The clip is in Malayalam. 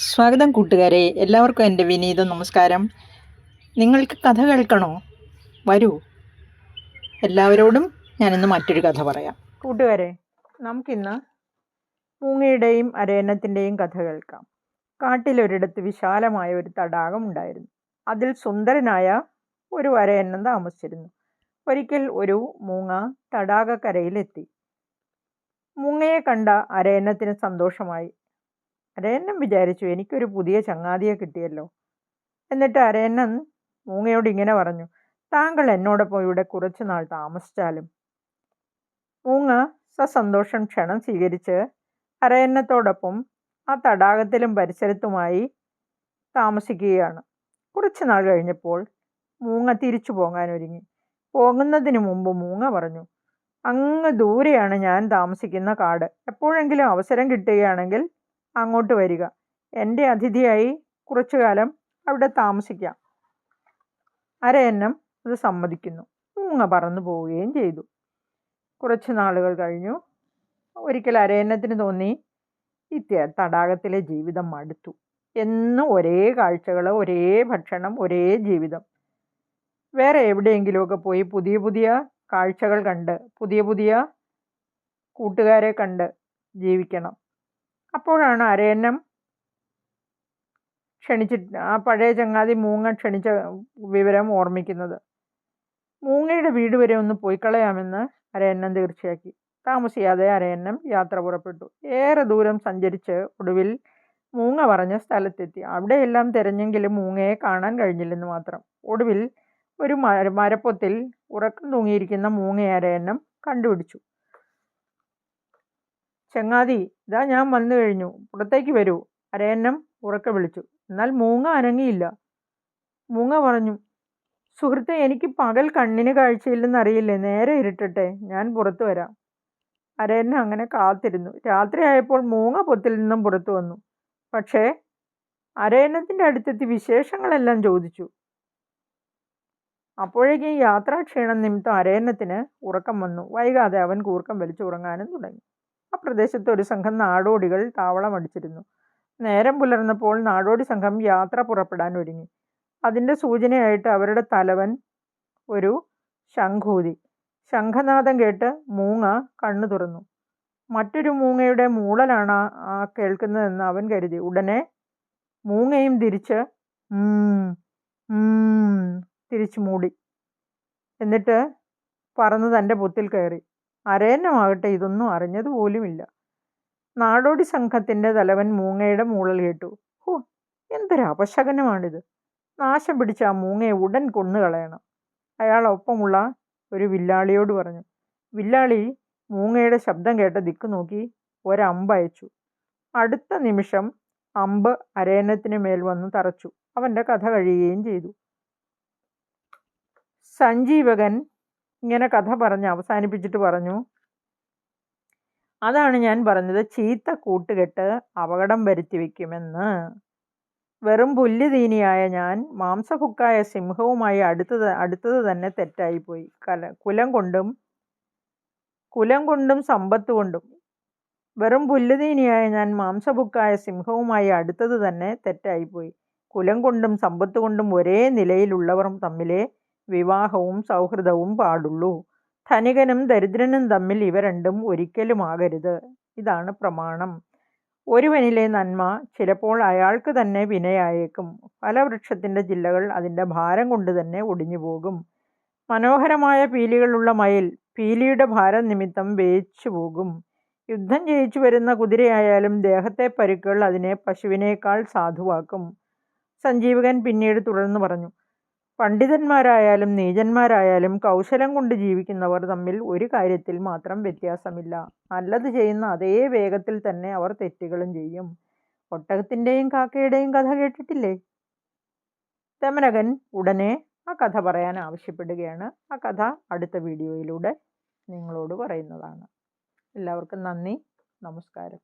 സ്വാഗതം കൂട്ടുകാരെ എല്ലാവർക്കും എന്റെ വിനീത നമസ്കാരം. നിങ്ങൾക്ക് കഥ കേൾക്കണോ? വരൂ. എല്ലാവരോടും ഞാനിന്ന് മറ്റൊരു കഥ പറയാം. കൂട്ടുകാരെ നമുക്കിന്ന് മൂങ്ങയുടെയും അരയന്നത്തിന്റെയും കഥ കേൾക്കാം. കാട്ടിലൊരിടത്ത് വിശാലമായ ഒരു തടാകം ഉണ്ടായിരുന്നു. അതിൽ സുന്ദരനായ ഒരു അരയന്നം താമസിച്ചിരുന്നു. ഒരിക്കൽ ഒരു മൂങ്ങ തടാകക്കരയിലെത്തി. മൂങ്ങയെ കണ്ട അരയന്നത്തിന് സന്തോഷമായി. അരയന്നം വിചാരിച്ചു എനിക്കൊരു പുതിയ ചങ്ങാതിയെ കിട്ടിയല്ലോ. എന്നിട്ട് അരയന്നൻ മൂങ്ങയോട് ഇങ്ങനെ പറഞ്ഞു താങ്കൾ എന്നോടൊപ്പം ഇവിടെ കുറച്ചു നാൾ താമസിച്ചാലും. മൂങ്ങ സസന്തോഷം ക്ഷണം സ്വീകരിച്ച് അരയന്നത്തോടൊപ്പം ആ തടാകത്തിലും പരിസരത്തുമായി താമസിക്കുകയാണ്. കുറച്ചു നാൾ കഴിഞ്ഞപ്പോൾ മൂങ്ങ തിരിച്ചു പോകാൻ ഒരുങ്ങി. പോകുന്നതിന് മുമ്പ് മൂങ്ങ പറഞ്ഞു അങ്ങ് ദൂരെയാണ് ഞാൻ താമസിക്കുന്ന കാട്. എപ്പോഴെങ്കിലും അവസരം കിട്ടുകയാണെങ്കിൽ അങ്ങോട്ട് വരിക. എന്റെ അതിഥിയായി കുറച്ചു കാലം അവിടെ താമസിക്കാം. അരയന്നം അത് സമ്മതിക്കുന്നു. മൂങ്ങ പറന്നു പോവുകയും ചെയ്തു. കുറച്ച് നാളുകൾ കഴിഞ്ഞു. ഒരിക്കൽ അരയന്നത്തിന് തോന്നി ഈ തടാകത്തിലെ ജീവിതം മടുത്തു. എന്നും ഒരേ കാഴ്ചകൾ ഒരേ ഭക്ഷണം ഒരേ ജീവിതം. വേറെ എവിടെയെങ്കിലുമൊക്കെ പോയി പുതിയ പുതിയ കാഴ്ചകൾ കണ്ട് പുതിയ പുതിയ കൂട്ടുകാരെ കണ്ട് ജീവിക്കണം. അപ്പോഴാണ് അരയന്നം ക്ഷണിച്ചിട്ട് ആ പഴയ ചങ്ങാതി മൂങ്ങ ക്ഷണിച്ച വിവരം ഓർമ്മിക്കുന്നത്. മൂങ്ങയുടെ വീട് വരെ ഒന്ന് പോയി കളയാമെന്ന് അരയന്നം തീർച്ചയാക്കി. താമസിയാതെ അരയന്നം യാത്ര പുറപ്പെട്ടു. ഏറെ ദൂരം സഞ്ചരിച്ച് ഒടുവിൽ മൂങ്ങ പറഞ്ഞ സ്ഥലത്തെത്തി. അവിടെയെല്ലാം തിരഞ്ഞെങ്കിലും മൂങ്ങയെ കാണാൻ കഴിഞ്ഞില്ലെന്ന് മാത്രം. ഒടുവിൽ ഒരു മര മരപ്പൊത്തിൽ ഉറക്കം തൂങ്ങിയിരിക്കുന്ന മൂങ്ങയെ അരയന്നം കണ്ടുപിടിച്ചു. ചങ്ങാതി ഇതാ ഞാൻ വന്നു കഴിഞ്ഞു. പുറത്തേക്ക് വരൂ. അരയന്നം ഉറക്കെ വിളിച്ചു. എന്നാൽ മൂങ്ങ അനങ്ങിയില്ല. മൂങ്ങ പറഞ്ഞു സുഹൃത്തെ എനിക്ക് പകൽ കണ്ണിന് കാഴ്ചയില്ലെന്നറിയില്ലേ? നേരെ ഇരുട്ടട്ടെ. ഞാൻ പുറത്തു വരാം. അരയന്നം അങ്ങനെ കാത്തിരുന്നു. രാത്രിയായപ്പോൾ മൂങ്ങ പൊത്തിൽ നിന്നും പുറത്തു വന്നു. പക്ഷേ അരയന്നത്തിന്റെ അടുത്തെത്തി വിശേഷങ്ങളെല്ലാം ചോദിച്ചു. അപ്പോഴേക്കും യാത്രാക്ഷീണം നിമിത്തം അരയന്നത്തിന് ഉറക്കം വന്നു. വൈകാതെ അവൻ കൂർക്കം വലിച്ചു ഉറങ്ങാനും തുടങ്ങി. പ്രദേശത്ത് ഒരു സംഘം നാടോടികൾ താവളമടിച്ചിരുന്നു നേരം പുലർന്നപ്പോൾ നാടോടി സംഘം യാത്ര പുറപ്പെടാൻ ഒരുങ്ങി. അതിന്റെ സൂചനയായിട്ട് അവരുടെ തലവൻ ഒരു ശംഖൂതി. ശംഖനാഥം കേട്ട് മൂങ്ങ കണ്ണു തുറന്നു. മറ്റൊരു മൂങ്ങയുടെ മൂളലാണ് ആ കേൾക്കുന്നതെന്ന് അവൻ കരുതി. ഉടനെ മൂങ്ങയും തിരിച്ച് തിരിച്ചു മൂടി. എന്നിട്ട് പറന്ന് തന്റെ പൊത്തിൽ കയറി. അരയന്നമാകട്ടെ ഇതൊന്നും അറിഞ്ഞതുപോലുമില്ല നാടോടി സംഘത്തിന്റെ തലവൻ മൂങ്ങയുടെ മൂളൽ കേട്ടു. ഹോ എന്തൊരു അപശകനമാണിത്. നാശം പിടിച്ച ആ മൂങ്ങയെ ഉടൻ കൊന്നുകളയണം. അയാൾ ഒപ്പമുള്ള ഒരു വില്ലാളിയോട് പറഞ്ഞു. വില്ലാളി മൂങ്ങയുടെ ശബ്ദം കേട്ട ദിക്ക് നോക്കി ഒരമ്പ് അയച്ചു. അടുത്ത നിമിഷം അമ്പ് അരയന്നത്തിന് മേൽ വന്ന് തറച്ചു. അവന്റെ കഥ കഴിയുകയും ചെയ്തു. സഞ്ജീവകൻ ഇങ്ങനെ കഥ പറഞ്ഞ് അവസാനിപ്പിച്ചിട്ട് പറഞ്ഞു. അതാണ് ഞാൻ പറഞ്ഞത് ചീത്ത കൂട്ടുകെട്ട് അപകടം വരുത്തി വയ്ക്കുമെന്ന് വെറും പുല്ലുതീനിയായ ഞാൻ മാംസഭുക്കായ സിംഹവുമായി അടുത്തത് അടുത്തത് തന്നെ തെറ്റായിപ്പോയി. കല കുലം കൊണ്ടും കുലം കൊണ്ടും സമ്പത്ത് കൊണ്ടും. വെറും പുല്ലുതീനിയായ ഞാൻ മാംസഭുക്കായ സിംഹവുമായി അടുത്തത് തന്നെ തെറ്റായിപ്പോയി. കുലം കൊണ്ടും സമ്പത്ത് കൊണ്ടും ഒരേ നിലയിലുള്ളവർ തമ്മിലേ വിവാഹവും സൗഹൃദവും പാടുള്ളൂ. ധനികനും ദരിദ്രനും തമ്മിൽ ഇവ രണ്ടും ഒരിക്കലുമാകരുത്. ഇതാണ് പ്രമാണം. ഒരുവനിലെ നന്മ ചിലപ്പോൾ അയാൾക്ക് തന്നെ വിനയായേക്കും. ഫലവൃക്ഷത്തിന്റെ ജില്ലകൾ അതിന്റെ ഭാരം കൊണ്ട് തന്നെ ഒടിഞ്ഞു പോകും. മനോഹരമായ പീലികളുള്ള മയിൽ പീലിയുടെ ഭാരം നിമിത്തം വേച്ചു പോകും. യുദ്ധം ജയിച്ചു വരുന്ന കുതിരയായാലും ദേഹത്തെ പരുക്കൾ അതിനെ പശുവിനേക്കാൾ സാധുവാക്കും. സഞ്ജീവകൻ പിന്നീട് തുടർന്ന് പറഞ്ഞു പണ്ഡിതന്മാരായാലും നീചന്മാരായാലും കൗശലം കൊണ്ട് ജീവിക്കുന്നവർ തമ്മിൽ ഒരു കാര്യത്തിൽ മാത്രം വ്യത്യാസമില്ല. നല്ലത് ചെയ്യുന്ന അതേ വേഗത്തിൽ തന്നെ അവർ തെറ്റുകളും ചെയ്യും. ഒട്ടകത്തിന്റെയും കാക്കയുടെയും കഥ കേട്ടിട്ടില്ലേ? തമനകൻ ഉടനെ ആ കഥ പറയാൻ ആവശ്യപ്പെടുകയാണ്. ആ കഥ അടുത്ത വീഡിയോയിലൂടെ നിങ്ങളോട് പറയുന്നതാണ്. എല്ലാവർക്കും നന്ദി. നമസ്കാരം.